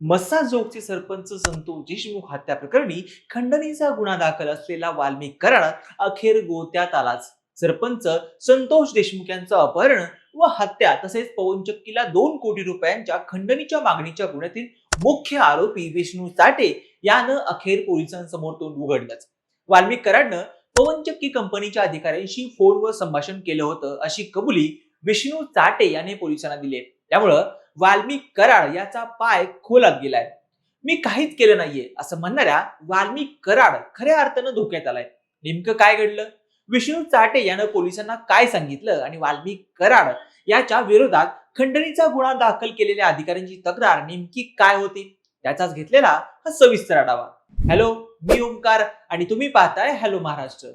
मस्साजोगचे सरपंच संतोष देशमुख हत्या प्रकरणी खंडणीचा गुन्हा दाखल असलेला वाल्मिक कराड अखेर गोत्यात आलाच. सरपंच संतोष देशमुख यांचं अपहरण व हत्या तसेच पवनचक्कीला दोन कोटी रुपयांच्या खंडणीच्या मागणीच्या गुन्ह्यातील मुख्य आरोपी विष्णू चाटे यानं अखेर पोलिसांसमोर तोंड उघडलंच. वाल्मिक कराडनं पवनचक्की कंपनीच्या अधिकाऱ्यांशी फोनवर संभाषण केलं होतं अशी कबुली विष्णू चाटे याने पोलिसांना दिली त्यामुळं वाल्मिक कराड याचा पाय खोलात गेलाय. मी काहीच केलं नाहीये असं म्हणणाऱ्या वाल्मिक कराड खऱ्या अर्थानं धोक्यात आलाय. नेमकं काय घडलं? विष्णू चाटे यानं पोलिसांना काय सांगितलं? आणि वाल्मिक कराड याच्या विरोधात खंडणीचा गुन्हा दाखल केलेल्या अधिकाऱ्यांची तक्रार नेमकी काय होती? त्याचाच घेतलेला हा सविस्तर आढावा. हॅलो मी ओमकार आणि तुम्ही पाहताय हॅलो महाराष्ट्र.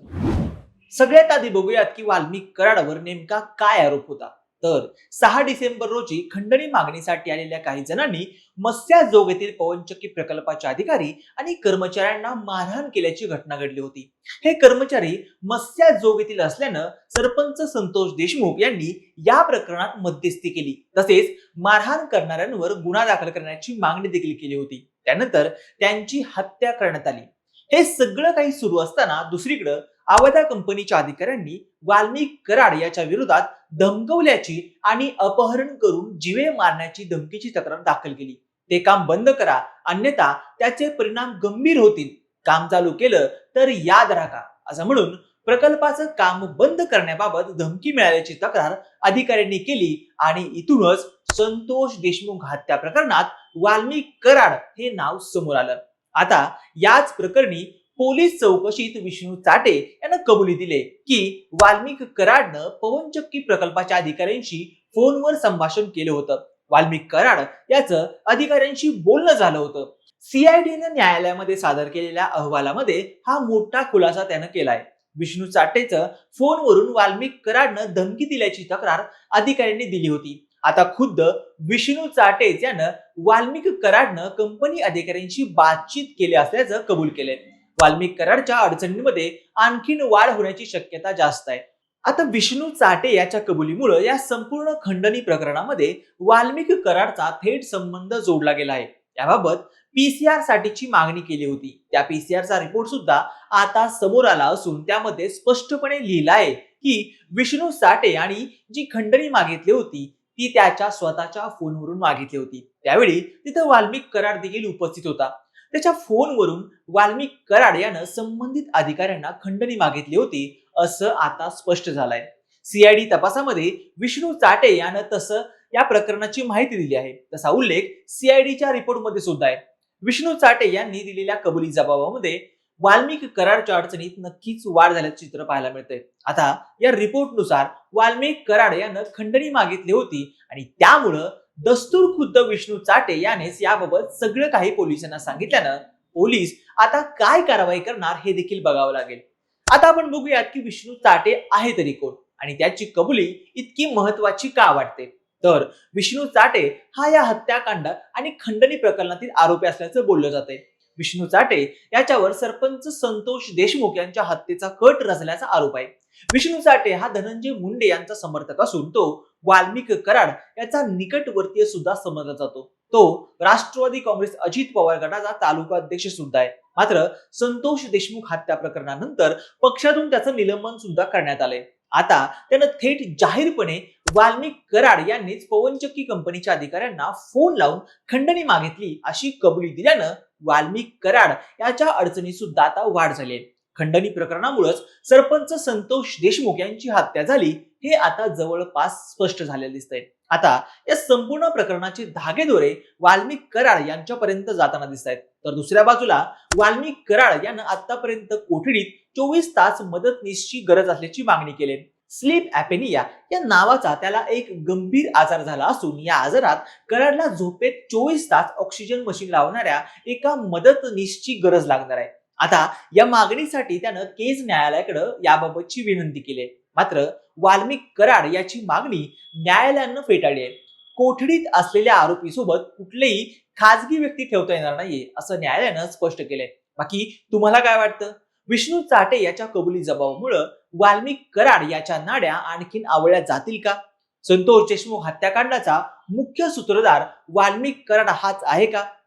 सगळ्यात आधी बघूयात की वाल्मिक कराडवर नेमका काय आरोप होता. तर सहा डिसेंबर रोजी खंडणी मागणीसाठी आलेल्या काही जणांनी मस्याजोग येथील पवनचक्की प्रकल्पाच्या अधिकारी आणि कर्मचाऱ्यांना मारहाण केल्याची घटना घडली होती. हे कर्मचारी मस्याजोग येथील असल्यानं सरपंच संतोष देशमुख यांनी या प्रकरणात मध्यस्थी केली. तसेच मारहाण करणाऱ्यांवर गुन्हा दाखल करण्याची मागणी देखील केली होती. त्यानंतर त्यांची हत्या करण्यात आली. हे सगळं काही सुरू असताना दुसरीकडं आवदा कंपनीच्या अधिकाऱ्यांनी वाल्मिक कराड याच्या विरोधात धमकवल्याची आणि अपहरण करून जीवे मारण्याची धमकीची तक्रार दाखल केली. ते काम बंद करा अन्यथा त्याचे परिणाम गंभीर होतील. काम चालू केलं तर याद राखा. असं म्हणून प्रकल्पाचं काम बंद करण्याबाबत धमकी मिळाल्याची तक्रार अधिकाऱ्यांनी केली आणि इथूनच संतोष देशमुख हत्या प्रकरणात वाल्मिक कराड हे नाव समोर आलं. आता याच प्रकरणी पोलीस चौकशीत विष्णू चाटे यानं कबुली दिले की वाल्मिक कराडनं पवनचक्की प्रकल्पाच्या अधिकाऱ्यांशी फोनवर संभाषण केलं होतं. वाल्मिक कराड याचं अधिकाऱ्यांशी बोलणं झालं होतं. सीआयडीनं न्यायालयामध्ये सादर केलेल्या अहवालामध्ये हा मोठा खुलासा त्यानं केलाय. विष्णू चाटेचं फोनवरून वाल्मिक कराडनं धमकी दिल्याची तक्रार अधिकाऱ्यांनी दिली होती. आता खुद्द विष्णू चाटेच यानं वाल्मिक कराडनं कंपनी अधिकाऱ्यांशी बातचीत केली असल्याचं कबूल केलंय. वाल्मिक कराडच्या अडचणींमध्ये आणखीन वाढ होण्याची शक्यता जास्त आहे. आता विष्णू चाटे याच्या कबुलीमुळे या संपूर्ण खंडणी प्रकरणामध्ये वाल्मिक कराडचा थेट संबंध जोडला गेला आहे. याबाबत पीसीआर साठीची मागणी केली होती. त्या पीसीआरचा रिपोर्ट सुद्धा आता समोर आला असून त्यामध्ये स्पष्टपणे लिहिलाय आहे की विष्णू साठे आणि जी खंडणी मागितली होती ती त्याच्या स्वतःच्या फोनवरून मागितली होती. त्यावेळी तिथं वाल्मिक कराड देखील उपस्थित होता. त्याच्या फोनवरून वाल्मिक कराड यानं संबंधित अधिकाऱ्यांना खंडणी मागितली होती असं आता स्पष्ट झालंय. सीआयडी तपासामध्ये विष्णू चाटे यानं तसं या प्रकरणाची माहिती दिली आहे. तसा उल्लेख सीआयडीच्या रिपोर्टमध्ये सुद्धा आहे. विष्णू चाटे यांनी दिलेल्या कबुली जबाबामध्ये वाल्मिक कराडच्या अडचणीत नक्कीच वाढ झाल्याचं चित्र पाहायला मिळतंय. आता या रिपोर्टनुसार वाल्मिक कराड यानं खंडणी मागितली होती आणि त्यामुळं दस्तूर खुद्द विष्णू चाटे यानेच याबाबत सगळं काही पोलिसांना सांगितल्यानं पोलीस आता काय कारवाई करणार हे देखील बघावं लागेल. आता आपण बघूयात की विष्णू चाटे आहे तरी कोण आणि त्याची कबुली इतकी महत्वाची का वाटते? तर विष्णू चाटे हा या हत्याकांड आणि खंडणी प्रकरणातील आरोपी असल्याचं बोललं जाते विष्णू चाटे याच्यावर सरपंच संतोष देशमुख यांच्या हत्येचा कट रचल्याचा आरोप आहे. विष्णू साठे हा धनंजय मुंडे यांचा समर्थक असून तो वाल्मिक कराड याचा निकटवर्तीय सुद्धा समजला जातो. तो राष्ट्रवादी काँग्रेस अजित पवार गटाचा तालुका अध्यक्ष सुद्धा आहे. मात्र संतोष देशमुख हत्या प्रकरणानंतर पक्षातून त्याचं निलंबन सुद्धा करण्यात आलंय. आता त्यानं थेट जाहीरपणे वाल्मिक कराड यांनीच पवनचक्की कंपनीच्या अधिकाऱ्यांना फोन लावून खंडणी मागितली अशी कबुली दिल्यानं वाल्मिक कराड याच्या अडचणी सुद्धा आता वाढ झाली आहे. खंडणी प्रकरणामुळेच सरपंच संतोष देशमुख यांची हत्या झाली हे आता जवळपास स्पष्ट झालेलं दिसतंय. आता या संपूर्ण प्रकरणाचे धागेदोरे वाल्मिक कराड यांच्यापर्यंत जाताना दिसत आहेत तर दुसऱ्या बाजूला वाल्मिक कराड यानं आतापर्यंत कोठडीत चोवीस तास मदतनीसची गरज असल्याची मागणी केली. स्लीप ॲपेनिया या नावाचा त्याला एक गंभीर आजार झाला असून या आजारात कराडला झोपेत चोवीस तास ऑक्सिजन मशीन लावणाऱ्या एका मदतनीसची गरज लागणार आहे. आता या मागणीसाठी त्यानं केज न्यायालयाकडं याबाबतची विनंती केली. आहे. मात्र वाल्मिक कराड याची मागणी न्यायालयानं फेटाळली आहे. कोठडीत असलेल्या आरोपीसोबत कुठलेही खाजगी व्यक्ती ठेवता येणार नाहीये असं न्यायालयानं स्पष्ट केलंय. बाकी तुम्हाला काय वाटतं? विष्णू चाटे याच्या कबुली जबाबामुळं वाल्मिक कराड याच्या नाड्या आणखीन आवळल्या जातील का? संतोष देशमुख हत्याकांडाचा मुख्य सूत्रधार वाल्मिक कराड हाच आहे का?